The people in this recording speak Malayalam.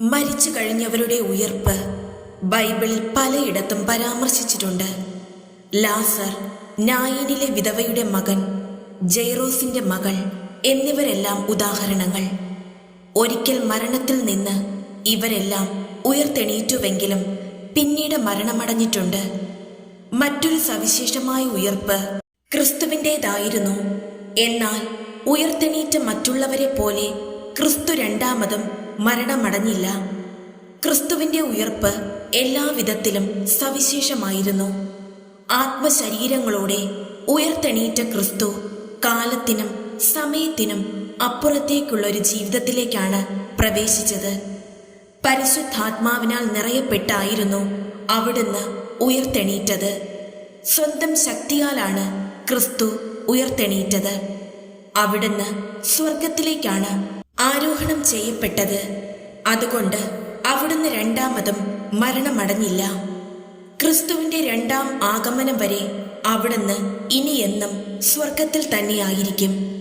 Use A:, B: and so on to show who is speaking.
A: മരിച്ചു കഴിഞ്ഞവരുടെ ഉയർപ്പ് ബൈബിളിൽ പലയിടത്തും പരാമർശിച്ചിട്ടുണ്ട്. ലാസർ നായിനിലെ വിധവയുടെ മകൻ ജൈറോസിന്റെ മകൾ എന്നിവരെല്ലാം ഉദാഹരണങ്ങൾ. ഒരിക്കൽ മരണത്തിൽ നിന്ന് ഇവരെല്ലാം ഉയർത്തെണീറ്റുവെങ്കിലും പിന്നീട് മരണമടഞ്ഞിട്ടുണ്ട്. മറ്റൊരു സവിശേഷമായ ഉയർപ്പ് ക്രിസ്തുവിന്റെതായിരുന്നു. എന്നാൽ ഉയർത്തെണീറ്റ മറ്റുള്ളവരെ പോലെ ക്രിസ്തു രണ്ടാമതും മരണമടഞ്ഞില്ല. ക്രിസ്തുവിന്റെ ഉയർപ്പ് എല്ലാവിധത്തിലും സവിശേഷമായിരുന്നു. ആത്മശരീരങ്ങളോടെ ഉയർത്തെണീറ്റ ക്രിസ്തു കാലത്തിനും സമയത്തിനും അപ്പുറത്തേക്കുള്ള ഒരു ജീവിതത്തിലേക്കാണ് പ്രവേശിച്ചത്. പരിശുദ്ധാത്മാവിനാൽ നിറയപ്പെട്ടായിരുന്നു അവിടുന്ന് ഉയർത്തെണീറ്റത്. സ്വന്തം ശക്തിയാലാണ് ക്രിസ്തു ഉയർത്തെണീറ്റത്. അവിടുന്ന് സ്വർഗത്തിലേക്കാണ് ആരോഹണം ചെയ്യപ്പെട്ടത്. അതുകൊണ്ട് അവിടുന്ന് രണ്ടാമതും മരണമടഞ്ഞില്ല. ക്രിസ്തുവിന്റെ രണ്ടാം ആഗമനം വരെ അവിടുന്ന് ഇനിയെന്നും സ്വർഗത്തിൽ തന്നെയായിരിക്കും.